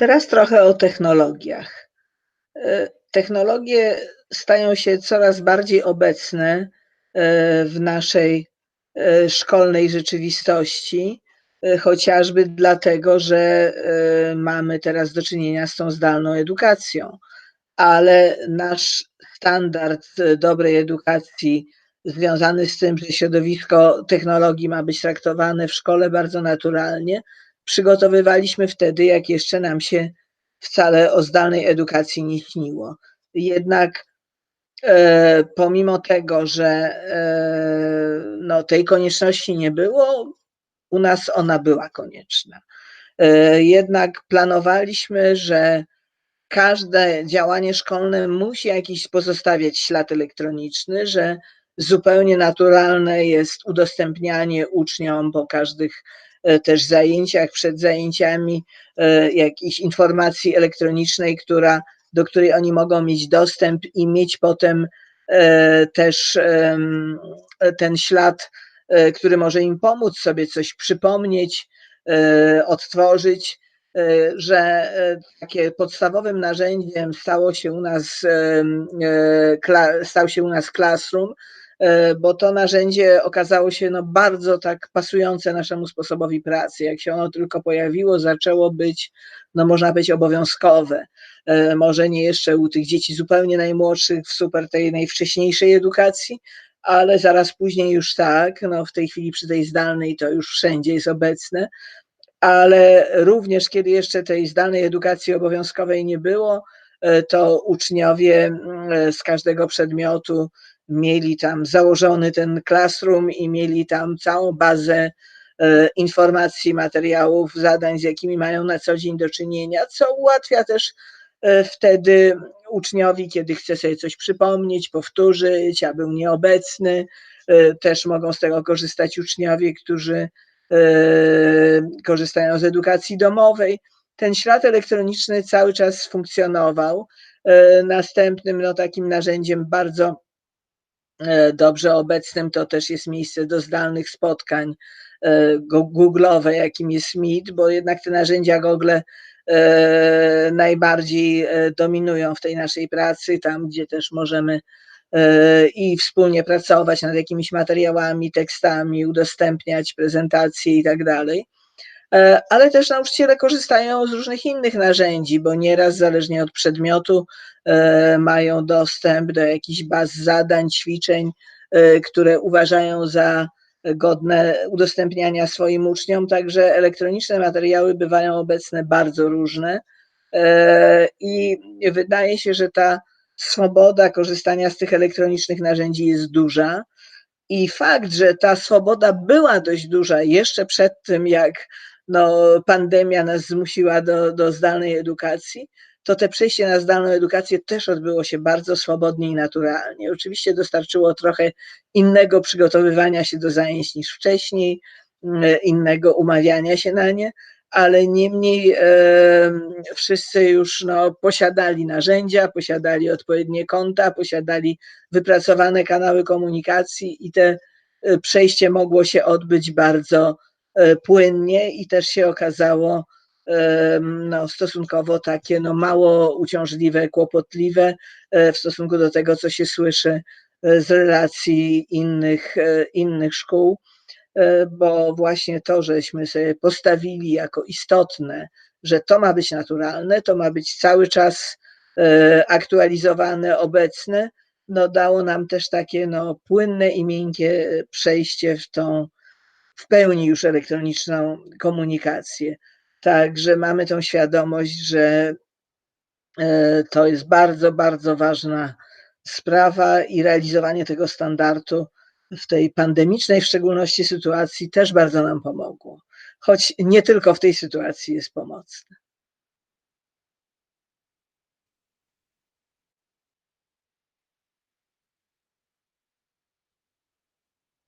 Teraz trochę o technologiach. E, technologie stają się coraz bardziej obecne e, w naszej e, szkolnej rzeczywistości, chociażby dlatego, że mamy teraz do czynienia z tą zdalną edukacją. Ale nasz standard dobrej edukacji związany z tym, że środowisko technologii ma być traktowane w szkole bardzo naturalnie, przygotowywaliśmy wtedy, jak jeszcze nam się wcale o zdalnej edukacji nie śniło. Jednak e, pomimo tego, że e, no, tej konieczności nie było, u nas ona była konieczna. E, jednak planowaliśmy, że każde działanie szkolne musi jakiś pozostawiać ślad elektroniczny, że zupełnie naturalne jest udostępnianie uczniom po każdych też zajęciach, przed zajęciami e, jakiejś informacji elektronicznej, która, do której oni mogą mieć dostęp i mieć potem e, też ten ślad, który może im pomóc sobie coś przypomnieć, odtworzyć, że takie podstawowym narzędziem stało się u nas, stał się u nas Classroom, E, bo to narzędzie okazało się no bardzo tak pasujące naszemu sposobowi pracy. Jak się ono tylko pojawiło, zaczęło być, no można być obowiązkowe. E, może nie jeszcze u tych dzieci zupełnie najmłodszych, w super tej najwcześniejszej edukacji, ale zaraz później już tak, no w tej chwili przy tej zdalnej to już wszędzie jest obecne, ale również kiedy jeszcze tej zdalnej edukacji obowiązkowej nie było, e, to uczniowie mm, z każdego przedmiotu mieli tam założony ten classroom i mieli tam całą bazę e, informacji, materiałów, zadań, z jakimi mają na co dzień do czynienia, co ułatwia też e, wtedy uczniowi, kiedy chce sobie coś przypomnieć, powtórzyć, a był nieobecny. E, też mogą z tego korzystać uczniowie, którzy korzystają z edukacji domowej. Ten ślad elektroniczny cały czas funkcjonował. Następnym no, takim narzędziem bardzo E, dobrze obecnym, to też jest miejsce do zdalnych spotkań e, google'owe, jakim jest Meet, bo jednak te narzędzia Google e, najbardziej dominują w tej naszej pracy, tam gdzie też możemy i wspólnie pracować nad jakimiś materiałami, tekstami, udostępniać prezentacje i tak dalej. E, ale też nauczyciele korzystają z różnych innych narzędzi, bo nieraz zależnie od przedmiotu e, mają dostęp do jakichś baz zadań, ćwiczeń, e, które uważają za godne udostępniania swoim uczniom, także elektroniczne materiały bywają obecne bardzo różne i wydaje się, że ta swoboda korzystania z tych elektronicznych narzędzi jest duża. I fakt, że ta swoboda była dość duża jeszcze przed tym, jak no, pandemia nas zmusiła do, do zdalnej edukacji, to te przejście na zdalną edukację też odbyło się bardzo swobodnie i naturalnie. Oczywiście dostarczyło trochę innego przygotowywania się do zajęć niż wcześniej, mm, innego umawiania się na nie, ale niemniej e, wszyscy już no, posiadali narzędzia, posiadali odpowiednie konta, posiadali wypracowane kanały komunikacji i te e, przejście mogło się odbyć bardzo E, płynnie i też się okazało no, stosunkowo takie no, mało uciążliwe, kłopotliwe e, w stosunku do tego, co się słyszy e, z relacji innych, innych szkół, bo właśnie to, żeśmy sobie postawili jako istotne, że to ma być naturalne, to ma być cały czas aktualizowane, obecne, no dało nam też takie no, płynne i miękkie przejście w tą w pełni już elektroniczną komunikację. Także mamy tą świadomość, że e, to jest bardzo, bardzo ważna sprawa i realizowanie tego standardu w tej pandemicznej, w szczególności sytuacji, też bardzo nam pomogło. Choć nie tylko w tej sytuacji jest pomocne.